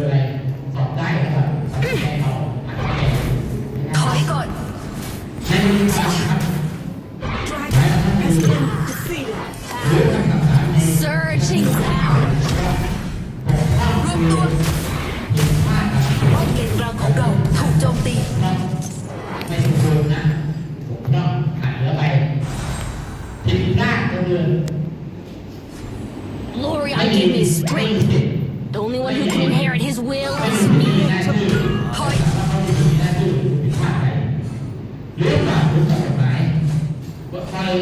อะไร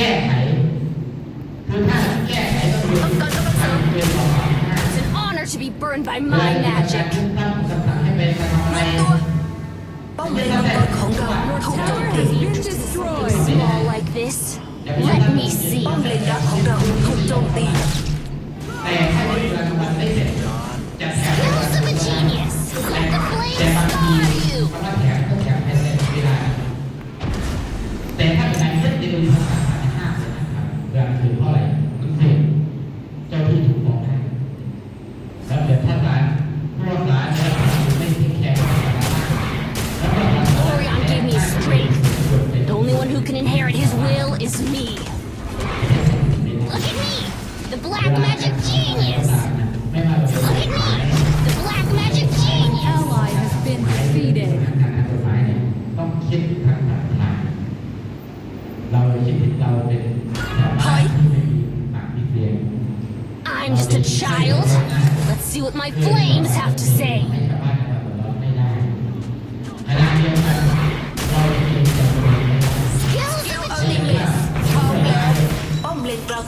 ก้ไขคือถ้าแก้ไขก็คือ ต้องการกำลังเสริม เป็นสองสามห้า It's an honor to be burned by my magic. ตั้งคำสั่งให้เป็นการทำอะไร รวบตัวป้อมเลนมังกรของเราถูกโจม Tower ตี has been destroyed. Small like this. Let me see. ป้อมเลน can inherit his will is me. Look at me, the black magic genius! Look at me, the black magic genius! Ally has been defeated. Hi. I'm just a child. Let's see what my flames have to say.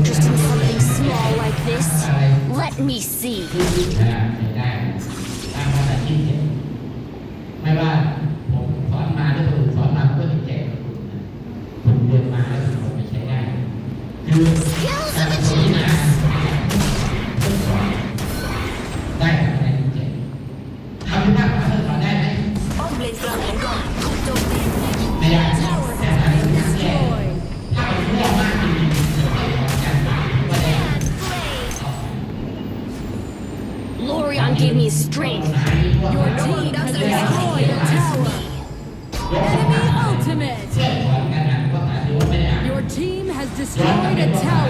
interest something small like this? Let me see. ไม่ว่าผมสอนมาหรือผมสอนมาเพื่อที่แจคุณเรียนมาแล้วผมไม่ใช้ได้คือการสอนมาได้คะแนนแจกทำให้ภาคการสอนได้ไหมได้ Give me strength. Your team has destroyed a tower. Enemy ultimate. Your team has destroyed a tower.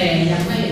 Để 位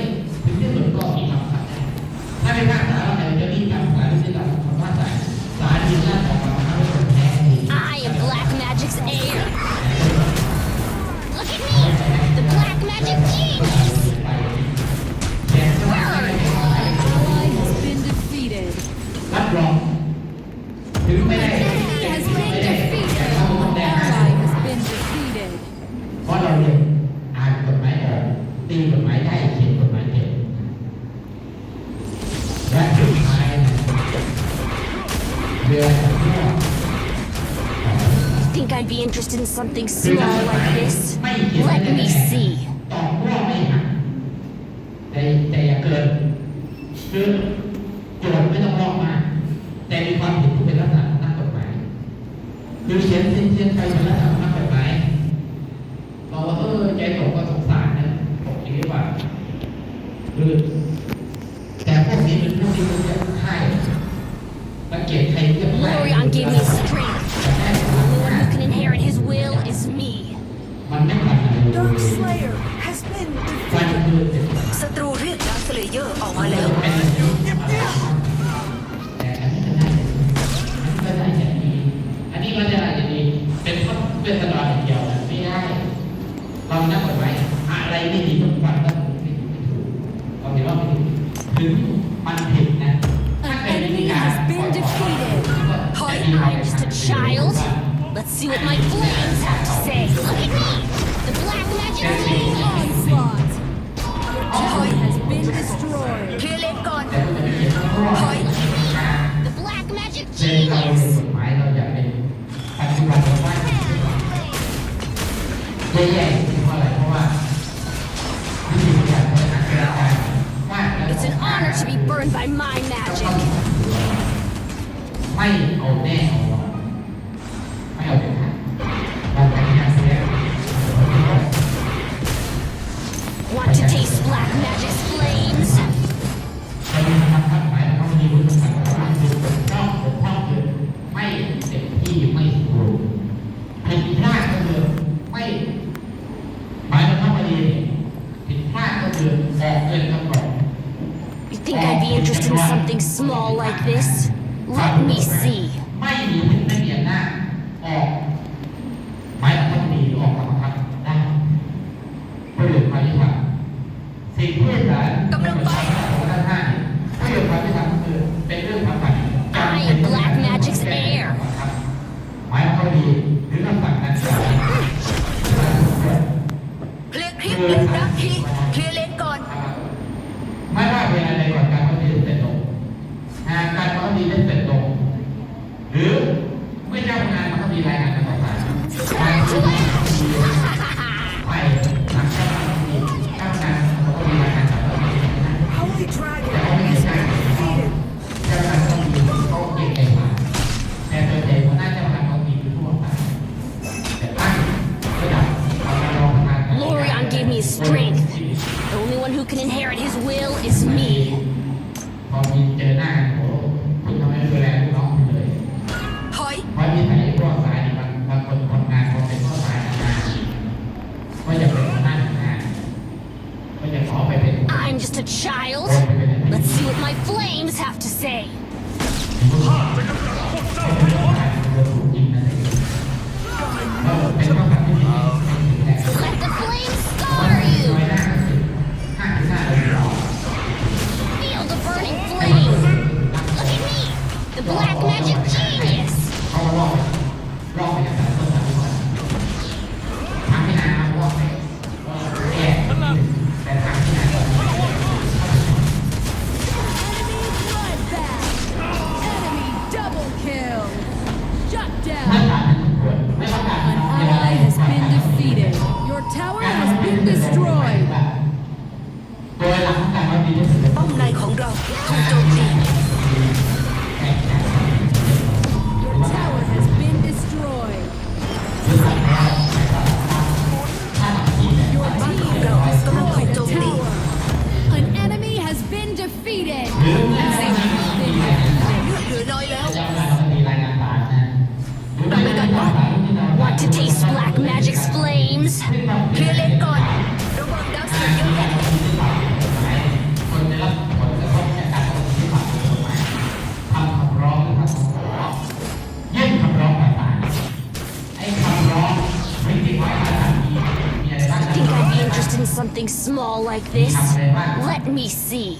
think I'd be interested in something small like this? Let me see. Lorion gave me strength will is me มันไม่ขาดอะไรเลย Dark Slayer has been ไฟมันคือเด็ดขาดศัตรูเรียกดาร์คเลเยอร์ออกมาแล้ว แต่อันนี้ก็ได้ก็ได้อย่างนี้อันนี้ก็จะได้อย่างนี้เป็นข้อเป็นตลอดอย่างเดียวนะไม่ได้เรานักกฎหมายอะไรไม่ดีต้องฟังต้องรู้ไม่ถูกไม่ถูกเราเห็นว่าไม่ถูกถึงมันผิดนะถ้า An เกิดมี enemy การ has ปล่อย been ของ defeated. ก็จะ Her มีความ eyes ผิด to พลาด See what my flames have to say. Look at me! The Black Magic Flame Onslaught! Your toy has been destroyed. Kill it, gone. Toy. The Black Magic Genius! Yeah, yeah. Want to taste black flames? You think I'd be interested in something small like this? Let me see. เวลาใดก่อนการพักดีจะเสร็จลงการพักดีได้เสร็จลง หรือ The only one who can inherit his will is me. I'm just a child. Let's see what my flames have to say. Like this? Let me see.